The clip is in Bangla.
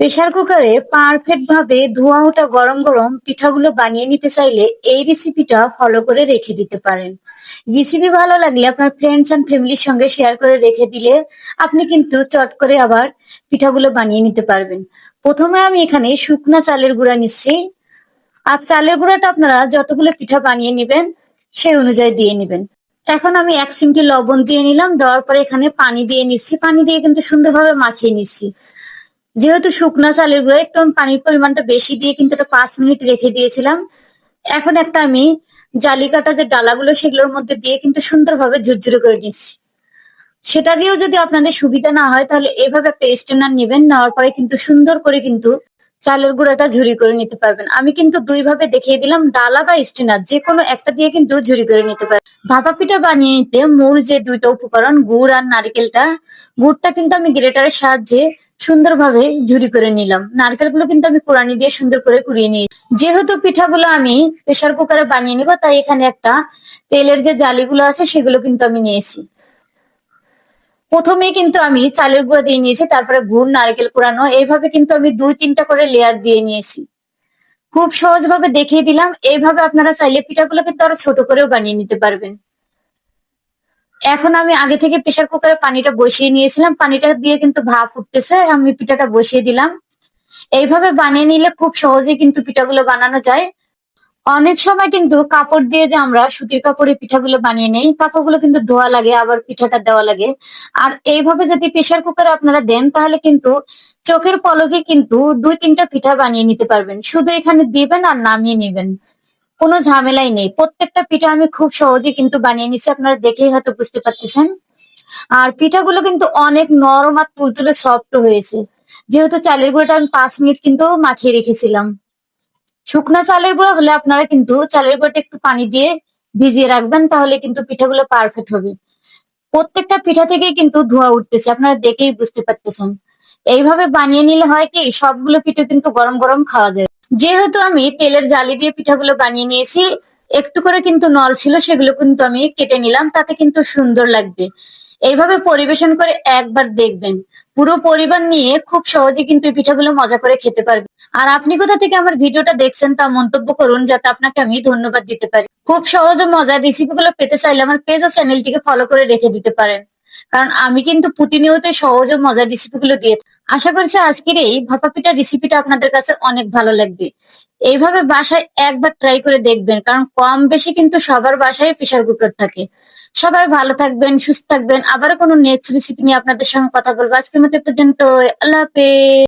প্রেসার কুকারে পারফেক্ট ভাবে ধোঁয়া ওঠা গরম গরম পিঠাগুলো বানিয়ে নিতে চাইলে এই রেসিপিটা ফলো করে রেখে দিতে পারেন। রেসিপি ভালো লাগলে আপনার ফ্রেন্ডস অ্যান্ড ফ্যামিলির সঙ্গে শেয়ার করে রেখে দিলে আপনি কিন্তু চট করে আবার পিঠাগুলো বানিয়ে নিতে পারবেন। প্রথমে আমি এখানে শুকনা চালের গুঁড়া নিচ্ছি। আর চালের গুঁড়াটা আপনারা যতগুলো পিঠা বানিয়ে নেবেন সেই অনুযায়ী দিয়ে নেবেন। এখন আমি এক চিমটি লবণ দিয়ে নিলাম, দেওয়ার পরে এখানে পানি দিয়ে নিচ্ছি। পানি দিয়ে কিন্তু সুন্দরভাবে মাখিয়ে নিচ্ছি। যেহেতু শুকনা চালের গুঁড়ো, একটু আমি পানির পরিমাণটা বেশি দিয়ে কিন্তু এটা পাঁচ মিনিট রেখে দিয়েছিলাম। এখন একটা আমি জালি কাটা যে ডালাগুলো সেগুলোর মধ্যে দিয়ে কিন্তু সুন্দরভাবে ঝুরঝুরে করে নিচ্ছি। সেটা দিয়েও যদি আপনাদের সুবিধা না হয়, তাহলে এভাবে একটা স্টেনার নেবেন, নেওয়ার পরে কিন্তু সুন্দর করে কিন্তু চালের গুঁড়াটা ঝুরি করে নিতে পারবেন। আমি কিন্তু দুই ভাবে দেখিয়ে দিলাম, ডালা বা স্টেনার যে কোনো একটা দিয়ে কিন্তু ঝুরি করে নিতে পারবেন। ভাপা পিঠা বানিয়ে নিতে মূল যে দুইটা উপকরণ, গুড় আর নারকেলটা, গুড়টা কিন্তু আমি গ্রেটারের সাহায্যে সুন্দরভাবে ঝুরি করে নিলাম। নারকেলগুলো কিন্তু আমি কোরানি দিয়ে সুন্দর করে কুড়িয়ে নিই যেহেতু পিঠাগুলো আমি প্রেসার কুকারে বানিয়ে নিব, তাই এখানে একটা তেলের যে জালিগুলো আছে, সেগুলো কিন্তু আমি নিয়েছি। প্রথমে কিন্তু আমি চালের গুঁড়া দিয়ে নিয়েছি, তারপরে গুড়, নারকেল কুড়ানো, এইভাবে কিন্তু আমি দুই তিনটা করে লেয়ার দিয়ে নিয়েছি। খুব সহজভাবে দেখিয়ে দিলাম, এইভাবে আপনারা চাইলে পিঠাগুলো কিন্তু আরও ছোট করেও বানিয়ে নিতে পারবেন। এখন আমি আগে থেকে প্রেসার কুকারে পানিটা বসিয়ে নিয়েছিলাম, পানিটা দিয়ে কিন্তু ভাপ উঠতেছে, আমি পিঠাটা বসিয়ে দিলাম। এইভাবে বানিয়ে নিলে খুব সহজে কিন্তু পিঠাগুলো বানানো যায়। অনেক সময় কিন্তু কাপড় দিয়ে যে আমরা সুতির কাপড়ে পিঠাগুলো বানিয়ে নেই, কাপড়গুলো কিন্তু ধোয়া লাগে, আবার পিঠাটা দেওয়া লাগে। আর এইভাবে যদি প্রেসার কুকারে আপনারা দেন, তাহলে কিন্তু চোখের পলকে কিন্তু দুই তিনটা পিঠা বানিয়ে নিতে পারবেন। শুধু এখানে দিবেন আর নামিয়ে নেবেন। কোনো ঝামেলাই নেই। প্রত্যেকটা পিঠা আমি খুব সহজে কিন্তু বানিয়ে নিছি। আপনারা দেখেই হয়তো বুঝতে পারতেছেন। আর পিঠাগুলো কিন্তু অনেক নরম আর তুলতুলে সফট হয়েছে। যেহেতু চালের গুঁড়োটা আমি পাঁচ মিনিট কিন্তু মাখিয়ে রেখেছিলাম। শুকনা চালের গুঁড়া হলে আপনারা কিন্তু চালের গুঁড়াটা একটু পানি দিয়ে ভিজিয়ে রাখবেন, তাহলে কিন্তু পিঠাগুলো পারফেক্ট হবে। প্রত্যেকটা পিঠা থেকেই কিন্তু ধোঁয়া উঠতেছে, আপনারা দেখেই বুঝতে পারতেছেন। এইভাবে বানিয়ে নিলে হয় কি, সবগুলো পিঠে কিন্তু গরম গরম খাওয়া যায়। যেহেতু আমি তেলের জালি দিয়ে পিঠাগুলো বানিয়ে নিয়েছি, একটু করে কিন্তু নল ছিল, সেগুলো কিন্তু আমি কেটে নিলাম, তাতে কিন্তু সুন্দর লাগবে। এইভাবে পরিবেশন করে একবার দেখবেন। পুরো পরিবার নিয়ে খুব সহজে কিন্তু এই পিঠাগুলো মজা করে খেতে পারবে। আর আপনি কোথা থেকে আমার ভিডিওটা দেখছেন তা মন্তব্য করুন, যাতে আপনাকে আমি ধন্যবাদ দিতে পারি। খুব সহজ ও মজার রেসিপি গুলো পেতে চাইলে আমার পেজ ও চ্যানেলটিকে ফলো করে রেখে দিতে পারেন। কারণ আমি কিন্তু প্রতিনিয়ত সহজ ও মজার রেসিপি গুলো দিয়ে আশা করছি আজকের এই ভাপা পিঠা রেসিপিটা আপনাদের কাছে অনেক ভালো লাগবে। এইভাবে বাসায় একবার ট্রাই করে দেখবেন, কারণ কম বেশি কিন্তু সবার বাসায় প্রেসার কুকার থাকে। সবাই ভালো থাকবেন, সুস্থ থাকবেন। আবারও কোনো নেক্সট রেসিপি নিয়ে আপনাদের সঙ্গে কথা বলব। আজকের মতো পর্যন্ত আল্লাহ হাফেজ।